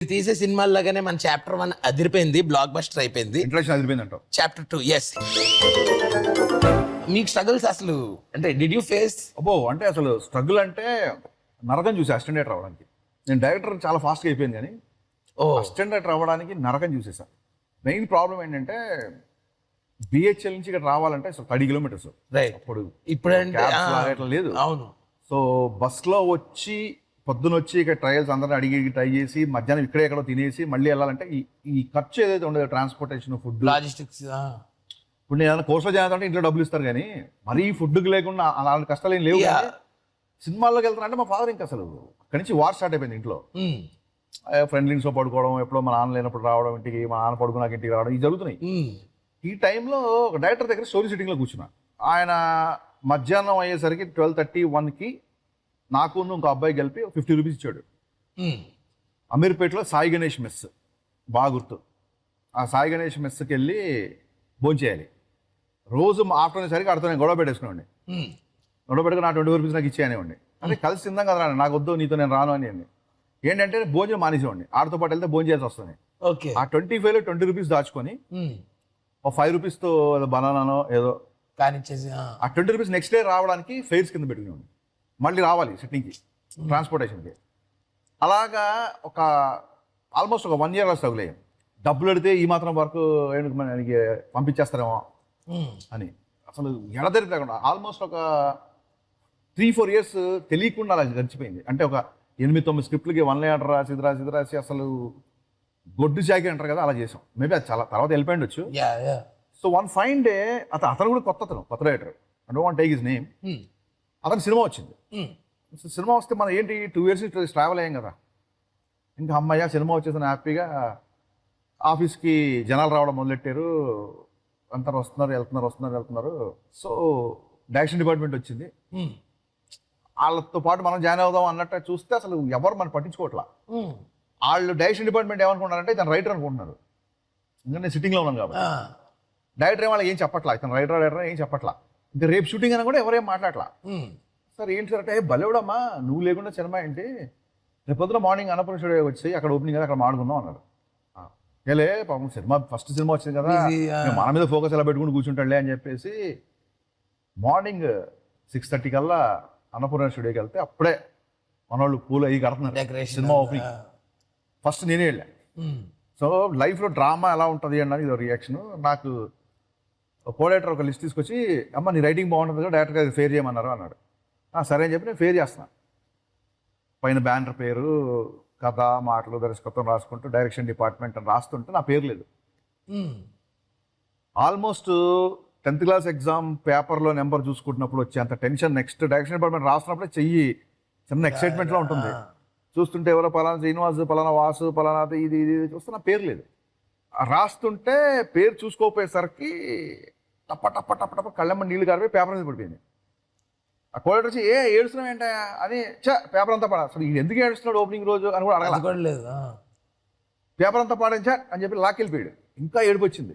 తీసే సినిమాల్లాగానే మన చాప్టర్ వన్ అదిరిపోయింది బ్లాక్ బస్టర్ అయిపోయింది. ఇంట్రెస్ట్ అదిరిపోయిందంటావు చాప్టర్ టూ ఎస్ మీకు స్ట్రగుల్స్ అసలు? అంటే డిడ్ యూ ఫేస్ అబ్బో అంటే అసలు స్ట్రగుల్ అంటే నరకం చూసి అసిస్టెంట్ డైరెక్టర్ అవ్వడానికి. నేను డైరెక్టర్ చాలా ఫాస్ట్గా అయిపోయింది కానీ ఓ. అసిస్టెంట్ అవ్వడానికి నరకం చూసేసా. మెయిన్ ప్రాబ్లం ఏంటంటే బిహెచ్ఎల్ నుంచి ఇక్కడ రావాలంటే అసలు థర్టీ కిలోమీటర్స్ రైట్ అప్పుడు ఇట్లా లేదు. అవును. సో బస్లో వచ్చి పొద్దున వచ్చి ఇక్కడ ట్రయల్స్ అందరిని అడిగి ట్రై చేసి మధ్యాహ్నం ఇక్కడే ఎక్కడో తినేసి మళ్ళీ వెళ్ళాలంటే ఈ ఈ ఖర్చు ఏదైతే ఉండదు ట్రాన్స్పోర్టేషన్ ఫుడ్ లాజిస్టిక్స్ ఇప్పుడు నేను ఏదైనా కోర్సులో చేయాలంటే ఇంట్లో డబ్బులు ఇస్తారు కానీ మరీ ఫుడ్కి లేకుండా అలాంటి కష్టాలు ఏం లేవు సినిమాల్లోకి వెళ్తున్నా అంటే మా ఫాదర్ ఇంకా అసలు అక్కడి నుంచి వార్ స్టార్ట్ అయిపోయింది ఇంట్లో. ఫ్రెండ్లీన్స్లో పడుకోవడం ఎప్పుడో మా నాన్న లేనప్పుడు రావడం ఇంటికి మా నాన్న పడుకున్నాక ఇంటికి రావడం ఇవి జరుగుతున్నాయి. ఈ టైంలో ఒక డైరెక్టర్ దగ్గర స్టోరీ సిట్టింగ్లో కూర్చున్నా. ఆయన మధ్యాహ్నం అయ్యేసరికి ట్వెల్వ్ థర్టీ వన్కి నాకు ఇంకో అబ్బాయి కలిపి ఫిఫ్టీ రూపీస్ ఇచ్చాడు. అమీర్పేటలో సాయి గణేష్ మెస్ బాగా గుర్తు. ఆ సాయి గణేష్ మెస్కి వెళ్ళి భోంచేయాలి రోజు ఆఫ్టర్నూన్ సరికి అడుగుతా నేను గొడవ పెట్టేసుకున్నాండి గొడవ పెట్టుకుని నా ట్వంటీ రూపీస్ నాకు ఇచ్చేయనివ్వండి అంటే కలిసి తిందాం కదా నాకు వద్దు నీతో నేను రాను అని అండి ఏంటంటే భోజనం మానేసేవాడిని. ఆడితో పాటు వెళ్తే భోజనం చేయాల్సి వస్తుంది. ఓకే. ఆ ట్వంటీ ఫైవ్లో ట్వంటీ రూపీస్ దాచుకొని ఒక ఫైవ్ రూపీస్తో ఏదో బనానానో ఏదో ఆ. ఆ ట్వంటీ రూపీస్ నెక్స్ట్ డే రావడానికి ఫెయిర్స్ కింద పెట్టుకునేవాడిని. మళ్ళీ రావాలి సిట్టింగ్కి ట్రాన్స్పోర్టేషన్కి. అలాగా ఒక ఆల్మోస్ట్ ఒక వన్ ఇయర్ అలా స్ట్రగుల్ అయ్యాం. డబ్బులు అడితే ఈ మాత్రం వరకు మనకి పంపించేస్తారేమో. అని. అసలు ఎడదరి లేకుండా ఆల్మోస్ట్ ఒక త్రీ ఫోర్ ఇయర్స్ తెలియకుండా అలా గడిచిపోయింది. అంటే ఒక ఎనిమిది తొమ్మిది స్క్రిప్ట్లకి వన్ లైన్ రాసి ఇది రాసి ఇది రాసి అసలు గొడ్డు చాకి అంటారు కదా అలా చేసాం. మేబీ అది చాలా తర్వాత వెళ్ళిపోయిండొచ్చు yeah yeah. So one fine day అతను అతను కూడా కొత్త అతను కొత్త writer and want take his name. అతను సినిమా వచ్చింది. సినిమా వస్తే మనం ఏంటి టూ ఇయర్స్ ట్రావెల్ అయ్యాం కదా. ఇంకా అమ్మయ్య సినిమా వచ్చేసిన హ్యాపీగా ఆఫీస్కి జనాలు రావడం మొదలెట్టారు. అందరు వస్తున్నారు వెళ్తున్నారు వస్తున్నారు వెళ్తున్నారు. సో డైరెక్షన్ డిపార్ట్మెంట్ వచ్చింది. వాళ్ళతో పాటు మనం జాయిన్ అవుదాం అన్నట్టు చూస్తే అసలు ఎవరు మనం పట్టించుకోవట్లా. వాళ్ళు డైరెక్షన్ డిపార్ట్మెంట్ ఏమనుకుంటున్నారంటే ఇతను రైటర్ అనుకుంటున్నారు. ఎందుకంటే నేను సిట్టింగ్లో ఉన్నాను కాబట్టి. డైరెక్టర్ ఏం వాళ్ళకి ఏం చెప్పట్లా? ఇతను రైటర్ రైటర్ ఏం చెప్పట్లా? ఇంకా రేపు షూటింగ్ అని కూడా ఎవరేం మాట్లాడలా. సార్ ఏంటి సార్ అంటే "ఏ, భలేవాడమ్మా నువ్వు లేకుండా సినిమా ఏంటి? రేపు పొద్దున మార్నింగ్ అన్నపూర్ణ స్టూడియో వచ్చి అక్కడ ఓపెనింగ్ కదా అక్కడ మాడుకుందాం అన్నాడు. "ఆ, ఏలే పాపం సినిమా ఫస్ట్ సినిమా వచ్చింది కదా మన మీద ఫోకస్ ఎలా పెట్టుకుని కూర్చుంటాడులే అని చెప్పేసి మార్నింగ్ సిక్స్ థర్టీ కల్లా అన్నపూర్ణ స్టూడియోకి వెళ్తే అప్పుడే మనోళ్ళు పూలు అయ్యి కడుతున్నారు. సినిమా. ఓపెనింగ్ ఫస్ట్ నేనే వెళ్ళా. సో లైఫ్లో డ్రామా ఎలా ఉంటుంది అన్నది ఇది రియాక్షన్ నాకు కోడేటర్ ఒక లిస్ట్ తీసుకొచ్చి అమ్మ నీ రైటింగ్ బాగుంటుంది కదా డైరెక్ట్గా అది ఫేర్ చేయమన్నారు అన్నాడు. "ఆ, సరే అని చెప్పి నేను ఫేర్ చేస్తున్నా. పైన బ్యానర్ పేరు కథ మాటలు దర్శకత్వం రాసుకుంటూ డైరెక్షన్ డిపార్ట్మెంట్ అని రాస్తుంటే నా పేరు లేదు. ఆల్మోస్ట్ టెన్త్ క్లాస్ ఎగ్జామ్ పేపర్లో నెంబర్ చూసుకుంటున్నప్పుడు వచ్చే అంత టెన్షన్ నెక్స్ట్ డైరెక్షన్ డిపార్ట్మెంట్ రాస్తున్నప్పుడే చెయ్యి చిన్న ఎక్సైట్మెంట్లో ఉంటుంది. చూస్తుంటే ఎవరో పలానా శ్రీనివాస్ పలానా వాసు పలానా ఇది ఇది ఇది చూస్తే నా పేరు లేదు. రాస్తుంటే పేరు చూసుకోపోయేసరికి టప్ప టప్ప టప్ప టప్ప కళ్ళమ్మ నీళ్ళు గారిపోయి పేపర్ మీద పడిపోయింది. ఆ కోడర్ వచ్చి ఏ ఏడుస్తున్నావు ఏంటా? అని చ పేపర్ అంతా పడా అసలు ఎందుకు ఏడుస్తున్నాడు ఓపెనింగ్ రోజు అని కూడా అడగల. అది కూడా లేదు ఆ. పేపర్ అంతా పాడించా అని చెప్పి లాక్కెళ్ళిపోయాడు ఇంకా ఏడుపు వచ్చింది.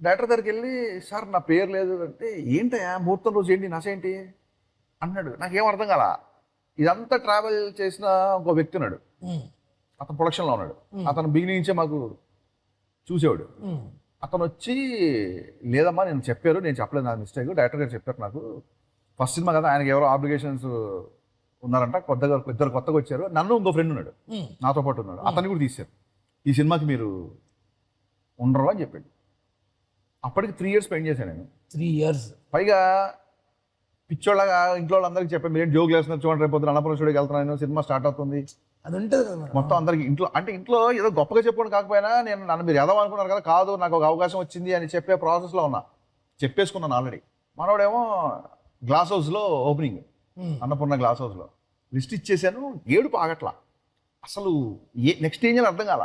డైరెక్టర్ దగ్గరికి వెళ్ళి సార్ నా పేరు లేదు అంటే ఏంటయ్యా ముహూర్తం రోజు ఏంటి? నస ఏంటి? అన్నాడు. నాకేం అర్థం కాల. ఇదంతా ట్రావెల్ చేసిన ఇంకో వ్యక్తి ఉన్నాడు. అతను ప్రొడక్షన్లో ఉన్నాడు. అతను బిగినింగ్ నుంచే మాకు చూసేవాడు. అతను వచ్చి లేదమ్మా నేను చెప్పారు నేను చెప్పలేదు నా మిస్టేక్. డైరెక్టర్ గారు చెప్పారు నాకు. ఫస్ట్ సినిమా కదా ఆయనకి ఎవరో ఆబ్లిగేషన్స్ ఉన్నారంట కొత్తగా ఇద్దరు కొత్తగా వచ్చారు. నన్ను ఇంకో ఫ్రెండ్ ఉన్నాడు. నాతో పాటు ఉన్నాడు. అతన్ని కూడా తీశారు. ఈ సినిమాకి మీరు ఉండరు అని చెప్పాడు. అప్పటికి త్రీ ఇయర్స్ స్పెండ్ చేశాను నేను. Three years. పైగా పిచ్చోళ్ళగా ఇంట్లో వాళ్ళందరికీ చెప్పాను మీరు జోకులు వేస్తున్నారు? చూడండి రేపు పొద్దున అన్నపురం స్టూడియోకి వెళ్తున్నాను సినిమా స్టార్ట్ అవుతుంది. అది ఉంటుంది కదా మరి. మొత్తం అందరికి ఇంట్లో అంటే ఇంట్లో ఏదో గొప్పగా చెప్పుకోవడం కాకపోయినా నేను నన్ను మీరు ఎదవ అనుకున్నారు కదా కాదు నాకు ఒక అవకాశం వచ్చింది అని చెప్పే ప్రాసెస్లో ఉన్నా. చెప్పేసుకున్నాను ఆల్రెడీ మనోడేమో గ్లాస్ హౌస్లో ఓపెనింగ్. అన్నపూర్ణ గ్లాస్ హౌస్లో లిస్ట్ ఇచ్చేసాను ఏడుపు ఆగట్లా. అసలు ఏ నెక్స్ట్ ఏం చేయాలి అర్థం కాల.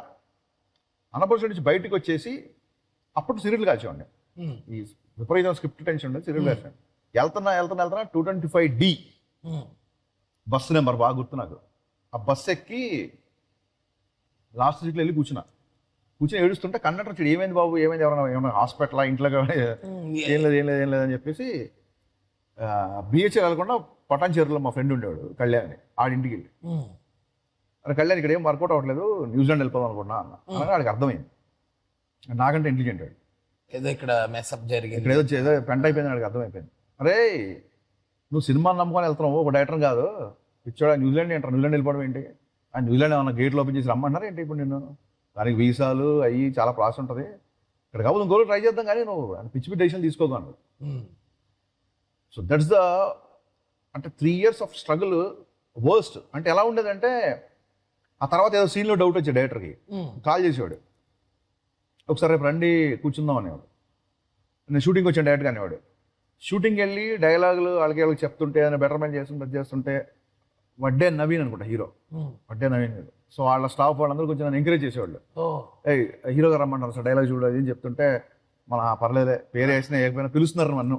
అన్నపూర్ణ నుంచి బయటకు వచ్చేసి అప్పుడు సీరియల్ కాల్చేవాడిని మ్మ్. ఈ విపరీతం స్క్రిప్ట్ టెన్షన్ ఉండేది సీరియల్ కాల్చాను వెళ్తున్నా వెళ్తున్నా వెళ్తున్నా two twenty five D. Bus number బాగా గుర్తు నాకు. ఆ బస్సు ఎక్కి లాస్ట్ సీట్లో వెళ్ళి కూర్చున్నా. కూర్చొని ఏడుస్తుంటే కండక్టర్ వచ్చి ఏమైంది బాబు? ఏమైంది? ఎవరైనా ఏమైనా హాస్పిటల్? ఇంట్లో. ఏం లేదు ఏం లేదు. ఏం లేదు అని చెప్పేసి బిహెచ్ఎల్ వెళ్ళకుండా పటాన్ చెరువులో మా ఫ్రెండ్ ఉండేవాడు కళ్యాణ్ ఆడింటికి వెళ్ళి. అరే కళ్యాణ్ ఇక్కడ ఏం వర్కౌట్ అవ్వట్లేదు? న్యూజిలాండ్ వెళ్ళిపోదాం అనుకున్నా అన్న. వాడికి అర్థమైంది. నాకంటే ఇంటెలిజెంట్ వాడు. ఏదో ఇక్కడ మెస్అప్ జరిగింది. ఇక్కడ ఏదో ఏదో పెంట అయిపోయింది వాడికి అర్థమైపోయింది. అరే నువ్వు సినిమాని నమ్ముకొని వెళ్తున్నావు? ఒక డైరెక్టర్ కాదు. పిచ్చోడా న్యూజిలాండ్ ఏంటారు? న్యూజిలాండ్ వెళ్ళిపోవడం ఏంటి? ఆ న్యూజిలాండ్ ఏమన్నా గేట్లు ఓపెన్ చేసి రమ్మంటారా ఏంటి ఇప్పుడు నిన్ను? దానికి వీసాలు అయ్యి చాలా ప్రాసెస్ ఉంటుంది. ఇక్కడ కాదు ఇంకోటి ట్రై చేద్దాం కానీ నువ్వు పిచ్చి పిచ్చి డెసిషన్ తీసుకోగలను సో దట్స్ ద అంటే three years of struggle worst అంటే ఎలా ఉండేదంటే ఆ తర్వాత ఏదో సీన్లో డౌట్ వచ్చాడు డైరెక్టర్కి కాల్ చేసేవాడు. ఒకసారి రేపు రండి కూర్చుందాం అనేవాడు. నేను షూటింగ్ వచ్చాను డైరెక్ట్గా అనేవాడు. షూటింగ్ వెళ్ళి డైలాగులు వాళ్ళకి వాళ్ళకి చెప్తుంటే ఏదైనా బెటర్మెంట్ చేస్తుంటే చేస్తుంటే వడ్డే నవీన్ అనుకుంటా హీరో. వడ్డే నవీన్. గారు. సో వాళ్ళ స్టాఫ్ వాళ్ళందరూ కొంచెం నన్ను ఎంకరేజ్ చేసేవాళ్ళు. ఏ హీరోగా రమ్మంటారు సార్ డైలాగ్ చూడు అని చెప్తుంటే మన "ఆ, పర్లేదే పేరు వేసినా ఏకపోయినా పిలుస్తున్నారు నన్ను.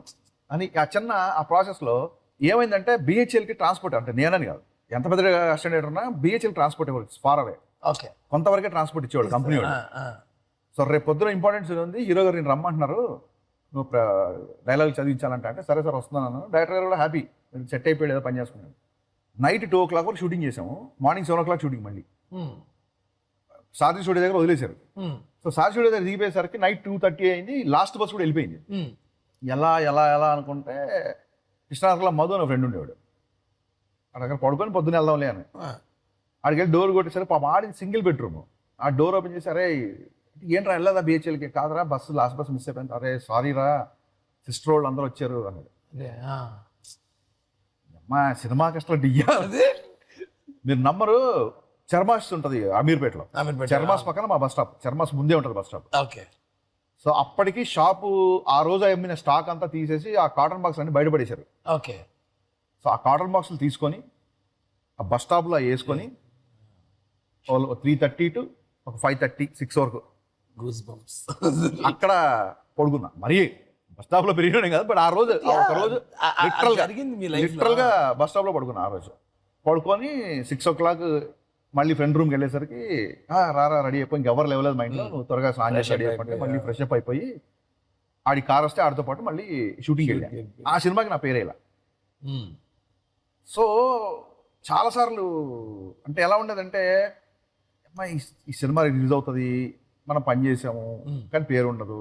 అని ఆ చిన్న ఆ ప్రాసెస్లో ఏమైందంటే బిహెచ్ఎల్కి ట్రాన్స్పోర్ట్ అంటే నేనని కాదు. ఎంత పెద్ద అసిస్టెంట్ ఉన్నా బిహెచ్ఎల్ ట్రాన్స్పోర్ట్ ఇవ్వాలి ఫార్ అవే ఓకే. కొంతవరకే ట్రాన్స్పోర్ట్ ఇచ్చేవాడు కంపెనీ ఆ. సో రేపు పొద్దున ఇంపార్టెన్స్ ఉంది? హీరో గారు నేను రమ్మంటున్నారు నువ్వు డైలాగ్ చదివించాలంటే అంటే సరే సార్ వస్తున్నాను డైరెక్టర్ గారు కూడా హ్యాపీ సెట్ అయిపోయాడు ఏదో పని చేసుకున్నాడు నైట్ టూ ఓ క్లాక్ వరకు షూటింగ్ చేసాము morning seven o'clock shooting మళ్ళీ. సారథి స్టూడియో దగ్గర వదిలేశారు. సో సారథి స్టూడియో దగ్గర దిగిపోయేసరికి నైట్ టూ థర్టీ అయింది. లాస్ట్ బస్ కూడా వెళ్ళిపోయింది. ఎలా ఎలా ఎలా అనుకుంటే కృష్ణానగర్లో మధు అనే ఫ్రెండ్ ఉండేవాడు. ఆ దగ్గర పడుకొని పొద్దున్న వెళ్దాంలే అని. ఆ, ఆడికి వెళ్ళి డోర్ కొట్టేసరికి పాప ఆడింది సింగిల్ బెడ్రూమ్. ఆ డోర్ ఓపెన్ చేసి అరే ఏంట్రా వెళ్ళదా బిహెచ్ఎల్కి? కాదురా బస్సు లాస్ట్ బస్ మిస్ అయిపోయింది. అరే సారీ రా సిస్టర్ వాళ్ళు అందరూ వచ్చారు అన్నాడు. మా సినిమా కష్టం డియ్యా? అదే? మీరు నమ్మరు చర్మాస్ ఉంటుంది అమీర్పేటలో. పెట్టారా? చర్మాస్ పక్కన మా బస్ స్టాప్. చర్మాస్ ముందే ఉంటుంది బస్ స్టాప్. ఓకే. సో అప్పటికి షాపు ఆ రోజు అమ్మిన స్టాక్ అంతా తీసేసి ఆ కాటన్ బాక్స్ అన్ని బయటపడేశారు. ఓకే. సో ఆ కాటన్ బాక్సులు తీసుకొని ఆ బస్ స్టాప్లో వేసుకొని త్రీ థర్టీ టు ఒక ఫైవ్ థర్టీ సిక్స్ వరకు. గూస్ బంప్స్ అక్కడ పడుకున్నా. మరి బస్ స్టాప్లో పెరిగినాడు కాదు బట్ ఆ రోజు ఆ ఒక రోజు లిటరల్గా జరిగింది మీ life లో. లిటరల్గా బస్ స్టాప్లో పడుకున్నా ఆ రోజు. పడుకొని సిక్స్ ఓ క్లాక్ మళ్ళీ ఫ్రెండ్ రూమ్కి వెళ్ళేసరికి "ఆ, రారా రెడీ అయిపోయి ఇంకెవరు లేవలేదు మా ఇంట్లో. నువ్వు త్వరగా స్నానం చేసి రెడీ అయిపోయి మళ్ళీ. ఫ్రెష్ అప్ అయిపోయి ఆడి కార్ వస్తే ఆడితో పాటు మళ్ళీ షూటింగ్ వెళ్ళా. ఆ సినిమాకి నా పేరే ఇలా. ఉమ్, సో చాలాసార్లు అంటే ఎలా ఉండేదంటే అమ్మా ఈ సినిమా రిలీజ్ అవుతుంది మనం పని చేసాము. కానీ పేరు ఉండదు.